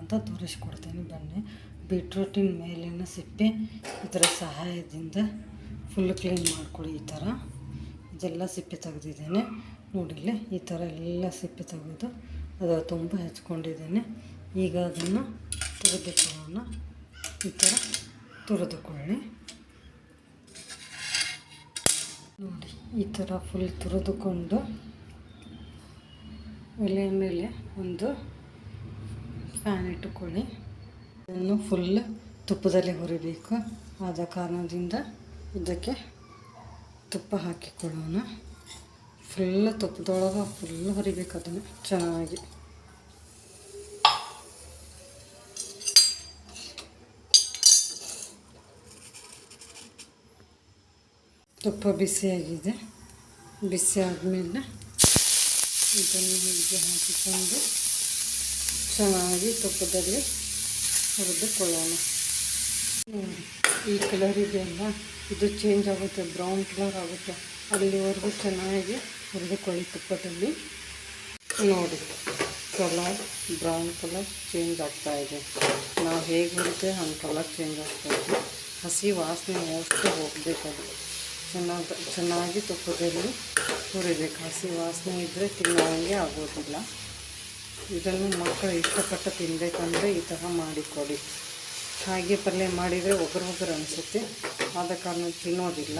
ಅಂತ ತೋರಿಸ್ಕೊಡ್ತೀನಿ. ಬನ್ನಿ. ಬೀಟ್ರೂಟಿನ ಮೇಲಿನ ಸಿಪ್ಪೆ ಇದರ ಸಹಾಯದಿಂದ ಫುಲ್ ಕ್ಲೀನ್ ಮಾಡಿಕೊಡಿ ಈ ಥರ. ಇದೆಲ್ಲ ಸಿಪ್ಪೆ ತೆಗೆದಿದ್ದೇನೆ. ನೋಡಿಲ್ಲ ಈ ಥರ ಎಲ್ಲ ಸಿಪ್ಪೆ ತೆಗೆದು ಅದು ತುಂಬ ಹೆಚ್ಕೊಂಡಿದ್ದೇನೆ. ಈಗ ಅದನ್ನು ತುರಿದುಕೊಳ್ಳೋಣ. ಈ ಥರ ತುರಿದುಕೊಳ್ಳಿ. ನೋಡಿ, ಈ ಥರ ಫುಲ್ ತುರಿದುಕೊಂಡು ಒಲೆಯ ಮೇಲೆ ಒಂದು ಫ್ಯಾನ್ ಇಟ್ಟುಕೊಳ್ಳಿ. ಇದನ್ನು ಫುಲ್ ತುಪ್ಪದಲ್ಲಿ ಹುರಿಬೇಕು. ಆದ ಕಾರಣದಿಂದ ಇದಕ್ಕೆ ತುಪ್ಪ ಹಾಕಿಕೊಳ್ಳೋಣ. ಫುಲ್ ತುಪ್ಪದೊಳಗೆ ಫುಲ್ ಹುರಿಬೇಕು ಅದನ್ನು. ಚೆನ್ನಾಗಿ. ತುಪ್ಪ ಬಿಸಿಯಾಗಿದೆ. ಬಿಸಿ ಆದಮೇಲೆ ಇದನ್ನು ಹೀಗೆ ಹಾಕಿಕೊಂಡು ಚೆನ್ನಾಗಿ ತುಪ್ಪದಲ್ಲಿ ಹುರಿದುಕೊಳ್ಳೋಣ. ಈ ಕಲರ್ ಇದೆಯಲ್ಲ ಇದು ಚೇಂಜ್ ಆಗುತ್ತೆ ಬ್ರೌನ್ ಕಲರ್ ಆಗುತ್ತೆ. ಅಲ್ಲಿವರೆಗೂ ಚೆನ್ನಾಗಿ ಹುರಿದುಕೊಳ್ಳಿ ತುಪ್ಪದಲ್ಲಿ. ನೋಡಿ ಕಲರ್ ಬ್ರೌನ್ ಕಲರ್ ಚೇಂಜ್ ಆಗ್ತಾ ಇದೆ. ನಾವು ಹೇಗೆ ಹುರಿದೆ ಹಂಗೆ ಕಲರ್ ಚೇಂಜ್ ಆಗ್ತಾ ಇದೆ. ಹಸಿ ವಾಸನೆ ಅಷ್ಟು ಹೋಗಬೇಕದು. ಚೆನ್ನಾಗಿ ಚೆನ್ನಾಗಿ ತುಪ್ಪದಲ್ಲಿ ಹುರಿಬೇಕು. ಹಸಿ ವಾಸನೆ ಇದ್ದರೆ ತಿನ್ನೋಂಗೆ ಆಗೋದಿಲ್ಲ. ಇದನ್ನು ಮಕ್ಕಳು ಇಷ್ಟಪಟ್ಟು ತಿನ್ನಬೇಕಂದ್ರೆ ಈ ಥರ ಮಾಡಿಕೊಡಿ. ಹಾಗೆ ಪಲ್ಯ ಮಾಡಿದರೆ ಒಬ್ಬರು ಒಬ್ಬರು ಅನಿಸುತ್ತೆ. ಆದ ಕಾರಣ ತಿನ್ನೋದಿಲ್ಲ.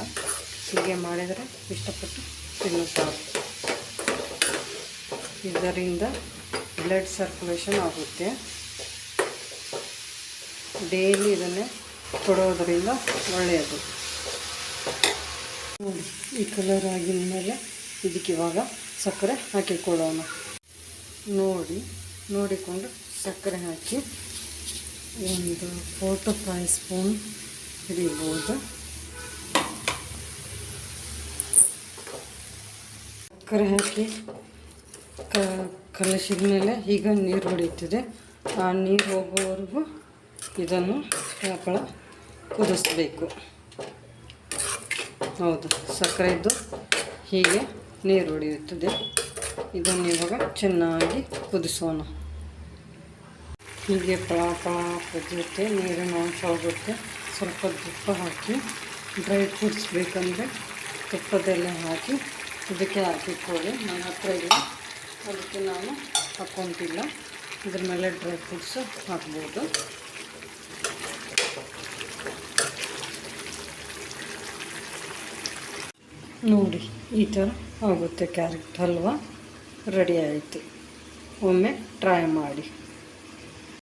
ಹೀಗೆ ಮಾಡಿದರೆ ಇಷ್ಟಪಟ್ಟು ತಿನ್ನುತ್ತಾರೆ. ಇದರಿಂದ ಬ್ಲಡ್ ಸರ್ಕ್ಯುಲೇಷನ್ ಆಗುತ್ತೆ. ಡೈಲಿ ಇದನ್ನೇ ಕೊಡೋದರಿಂದ ಒಳ್ಳೆಯದು. ನೋಡಿ, ಈ ಕಲರ್ ಆಗಿದ ಮೇಲೆ ಇದಕ್ಕೆ ಇವಾಗ ಸಕ್ಕರೆ ಹಾಕಿಕೊಳ್ಳೋಣ. ನೋಡಿ, ನೋಡಿಕೊಂಡು ಸಕ್ಕರೆ ಹಾಕಿ ಒಂದು ಫೋರ್ ಟು ಫೈವ್ ಸ್ಪೂನ್ ಹಿಡಿಬೋದು ಸಕ್ಕರೆ ಹಾಕಿ ಕ, ಕಲಸಿದ ಮೇಲೆ ಈಗ ನೀರು ಹೊಡೀತಿದೆ ಆ ನೀರು ಹೋಗುವವರೆಗೂ ಇದನ್ನು ಹಪ್ಪಳ ಕುದಿಸ್ಬೇಕು. ಹೌದು, ಸಕ್ಕರೆ ಇದ್ದು ಹೀಗೆ ನೀರು ಹೊಡೆಯುತ್ತದೆ. ಇದನ್ನು ಇವಾಗ ಚೆನ್ನಾಗಿ ಕುದಿಸೋಣ. ಹೀಗೆ ಪಳ ಪಳ ಕುದಿಯುತ್ತೆ, ನೀರಿನ ಅಂಶ ಹೋಗುತ್ತೆ. ಸ್ವಲ್ಪ ತುಪ್ಪ ಹಾಕಿ ಡ್ರೈ ಫ್ರೂಟ್ಸ್ ಬೇಕಂದರೆ ತುಪ್ಪದಲ್ಲೇ ಹಾಕಿ, ಇದಕ್ಕೆ ಹಾಕಿಕೊಳ್ಳಿ. ನನ್ನ ಹತ್ರ ಇಲ್ಲ, ಅದಕ್ಕೆ ನಾನು ಹಾಕ್ಕೊತಿಲ್ಲ ಇದ್ರ ಮೇಲೆ ಡ್ರೈ ಫ್ರೂಟ್ಸ್ ಹಾಕ್ಬೋದು. ನೋಡಿ, ಈ ಥರ ಆಗುತ್ತೆ ಕ್ಯಾರೆಟ್ ಹಲ್ವ. ರೆಡಿ ಆಯಿತು. ಒಮ್ಮೆ ಟ್ರೈ ಮಾಡಿ.